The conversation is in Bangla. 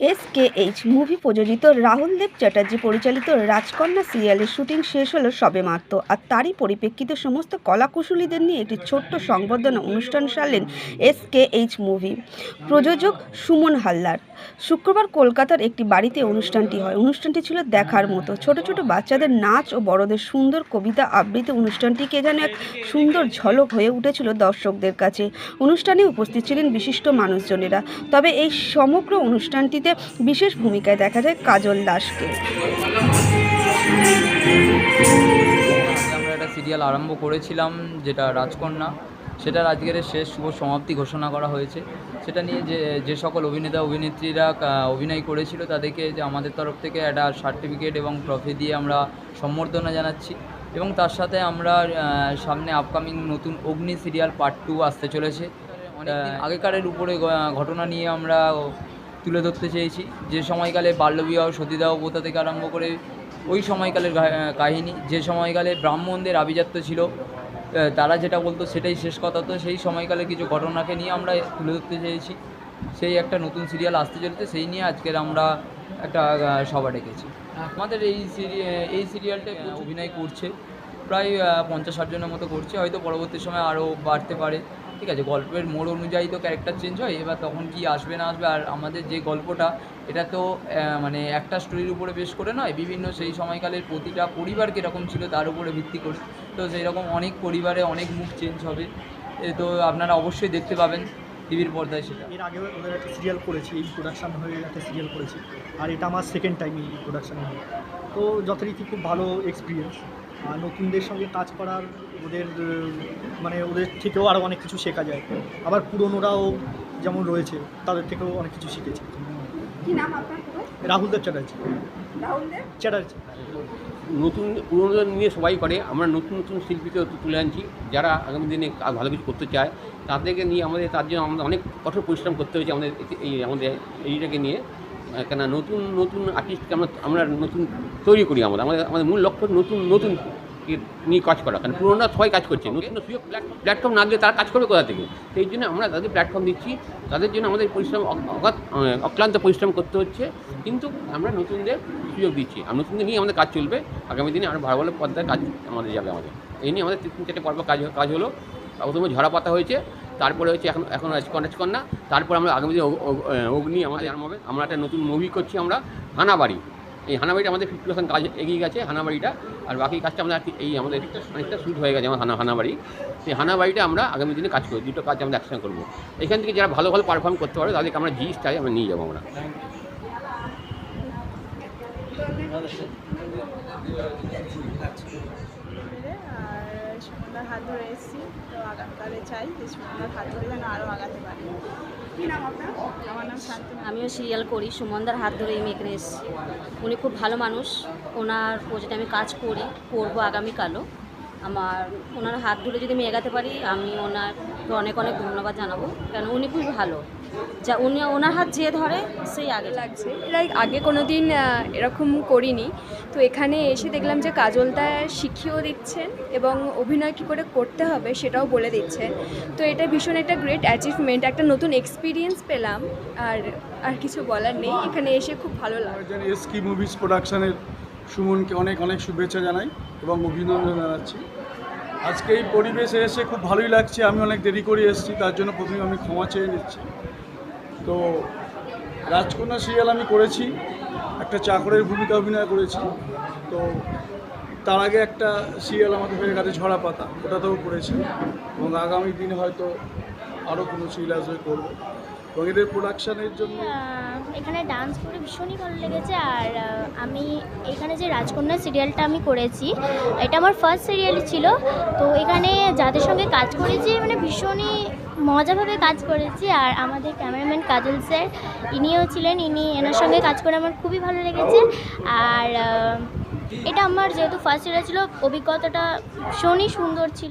এস কে এইচ মুভি প্রযোজিত রাহুল দেব চ্যাটার্জি পরিচালিত রাজকন্যা সিরিয়ালের শুটিং শেষ হলো সবেমাত্র আর তারই পরিপ্রেক্ষিতে সমস্ত কলাকুশলীদের নিয়ে একটি ছোট্ট সংবর্ধনা অনুষ্ঠান সারলেন এস কে এইচ মুভি প্রযোজক সুমন হালদার। শুক্রবার কলকাতার একটি বাড়িতে অনুষ্ঠানটি হয়। অনুষ্ঠানটি ছিল দেখার মতো। ছোট ছোট বাচ্চাদের নাচ ও বড়দের সুন্দর কবিতা আবৃত্তি অনুষ্ঠানটিকে যেন এক সুন্দর ঝলক হয়ে উঠেছিল দর্শকদের কাছে। অনুষ্ঠানে উপস্থিত ছিলেন বিশিষ্ট মানুষজনেরা। তবে এই সমগ্র অনুষ্ঠানটিতে বিশেষ ভূমিকায় দেখা যায় কাজল দাসকে। আমরা একটা সিরিয়াল আরম্ভ করেছিলাম যেটা রাজকন্যা। সেটার আজকের শেষ শুভ সমাপ্তি ঘোষণা করা হয়েছে। সেটা নিয়ে যে যে সকল অভিনেতা অভিনেত্রীরা অভিনয় করেছিল তাদেরকে যে আমাদের তরফ থেকে একটা সার্টিফিকেট এবং ট্রফি দিয়ে আমরা সম্বর্ধনা জানাচ্ছি। এবং তার সাথে আমরা সামনে আপকামিং নতুন অগ্নি সিরিয়াল পার্ট টু আসতে চলেছে। আগেকারের উপরে ঘটনা নিয়ে আমরা তুলে ধরতে চেয়েছি। যে সময়কালে বাল্যবিবাহ, সতীদাহ প্রথা থেকে আরম্ভ করে ওই সময়কালের কাহিনী, যে সময়কালে ব্রাহ্মণদের আভিজাত্য ছিল তারা যেটা বলতো সেটাই শেষ কথা। তো সেই সময়কালে কিছু ঘটনাকে নিয়ে আমরা তুলে ধরতে চেয়েছি। সেই একটা নতুন সিরিয়াল আসতে চলতে সেই নিয়ে আজকের আমরা একটা সভা ডেকেছি। আমাদের এই এই সিরিয়ালটা অভিনয় করছে, প্রায় পঞ্চাশ ষাট জনের মতো করছে। হয়তো পরবর্তী সময় আরও বাড়তে পারে। ঠিক আছে, গল্পের মোড় অনুযায়ী তো ক্যারেক্টার চেঞ্জ হয়, এবার তখন কি আসবে না আসবে, আর আমাদের যে গল্পটা, এটা তো মানে একটা স্টোরির উপরে বেশ করে নয়, বিভিন্ন সেই সময়কালের প্রতিটা পরিবার কীরকম ছিল, তার উপরে ভিত্তি করে। তো সেই রকম অনেক পরিবারে অনেক মুখ চেঞ্জ হবে। তো আপনারা অবশ্যই দেখতে পাবেন টিভির পর্দায় সেটা। এর আগেও ওদের একটা সিরিয়াল করেছি, এই প্রোডাকশান হয়ে একটা সিরিয়াল করেছি, আর এটা আমার সেকেন্ড টাইম এই প্রোডাকশান হয়ে তো যথারীতি খুব ভালো এক্সপিরিয়েন্স আর নতুনদের সঙ্গে কাজ করার ওদের মানে ওদের থেকেও আরও অনেক কিছু শেখা যায়। আবার পুরনোরাও যেমন রয়েছে তাদের থেকেও অনেক কিছু শিখেছি। কি নাম আপনার রাহুল দেব চ্যাটার্জি। চ্যাটার্জি। নতুন পুরোনো নিয়ে সবাই করে আমরা নতুন নতুন শিল্পীকে তুলে আনছি যারা আগামী দিনে ভালো কিছু করতে চায় তাদেরকে নিয়ে আমাদের তার জন্য আমাদের অনেক কঠোর পরিশ্রম করতে হয়েছে আমাদের এই আমাদের এইটাকে নিয়ে। কেন নতুন নতুন আর্টিস্টকে আমরা আমরা নতুন তৈরি করি আমাদের আমাদের আমাদের মূল লক্ষ্য নতুন নতুন নিয়ে কাজ করা কারণ পুরোনো সবাই কাজ করছে নতুন সুযোগ প্ল্যাটফর্ম না দিলে তারা কাজ করবে কোথা থেকে? সেই জন্য আমরা তাদের প্ল্যাটফর্ম দিচ্ছি তাদের জন্য আমাদের পরিশ্রম আহ, অক্লান্ত পরিশ্রম করতে হচ্ছে কিন্তু আমরা নতুনদের সুযোগ দিচ্ছি আর নতুনদের নিয়ে আমাদের কাজ চলবে আগামী দিনে আরও ভালো ভালো পর্দায় কাজ আমাদের যাবে আমাদের। এই নিয়ে আমাদের তিন চারটে পর্ব কাজ কাজ হলো প্রথমে ঝরা পাতা হয়েছে তারপরে হচ্ছে এখন এখন কন্যা তারপর আমরা আগামী দিনে অগ্নি আমাদের আমরা একটা নতুন মুভি করছি আমরা হানাবাড়ি। এই হানাবাড়িটা আমাদের ফিফটি পার্সেন্ট কাজ এগিয়ে গেছে, হানাবাড়িটা। আর বাকি কাজটা আমরা এই আমাদের অনেকটা শ্যুট হয়ে গেছে আমার হানা, হানাবাড়ি। সেই হানাবাড়িটা আমরা আগামী দিনে কাজ করি দুটো কাজ আমরা একসঙ্গে করব। এখান থেকে যারা ভালো ভালো পারফর্ম করতে পারবে, তাদেরকে আমরা জি স্টাই আমরা নিয়ে যাব আমরা। হাত ধরে তো আগামীকালে চাই যে হাত ধরে যেন আরও আগাতে পারি। আমিও সিরিয়াল করি, সুমনদার হাত ধরে আমি এখানে এসেছি। উনি খুব ভালো মানুষ। ওনার প্রজেক্টে আমি কাজ করি, করব আগামীকালও। আমার, ওনার হাত ধরে যদি আমি এগাতে পারি, আমি ওনার অনেক অনেক ধন্যবাদ জানাব। কেন, উনি খুব ভালো। যা উনি ওনার হাত যে ধরে সেই আগে লাগছে। লাইক আগে কোনো দিন এরকম করিনি। তো এখানে এসে দেখলাম যে কাজলদা শিখিয়েও দিচ্ছেন এবং অভিনয় কী করে করতে হবে সেটাও বলে দিচ্ছেন। তো এটা ভীষণ একটা গ্রেট অ্যাচিভমেন্ট একটা নতুন এক্সপিরিয়েন্স পেলাম। আর আর কিছু বলার নেই এখানে এসে খুব ভালো লাগল। জানি এসকি মুভিজ প্রোডাকশানের সুমনকে অনেক অনেক শুভেচ্ছা জানাই এবং অভিনন্দন জানাচ্ছি। আজকে এই পরিবেশে এসে খুব ভালোই লাগছে, আমি অনেক দেরি করে এসেছি, তার জন্য প্রথমে আমি ক্ষমা চেয়ে নিচ্ছি। তো রাজকন্যা সিরিয়াল আমি করেছি, একটা চাকরের ভূমিকা অভিনয় করেছি, তো তার আগে একটা সিরিয়াল আমাদের হয়ে গেছে ঝরা পাতা ওটাতেও করেছি এবং আগামী দিনে হয়তো আরও কোনো সিরিয়াল আসবে করব? এবং এদের প্রোডাকশানের জন্য এখানে ডান্স করে ভীষণই ভালো লেগেছে আর আমি এখানে যে রাজকন্যা সিরিয়ালটা আমি করেছি, এটা আমার ফার্স্ট সিরিয়াল ছিল। তো এখানে যাদের সঙ্গে কাজ করেছি মানে ভীষণই মজাভাবে কাজ করেছি। আর আমাদের ক্যামেরাম্যান কাজল স্যার, ইনিও ছিলেন, ইনি এনার সঙ্গে কাজ করে আমার খুবই ভালো লেগেছে। আর এটা আমার যেহেতু ফার্স্ট সিরিয়াল ছিল, অভিজ্ঞতাটা ভীষণই সুন্দর ছিল।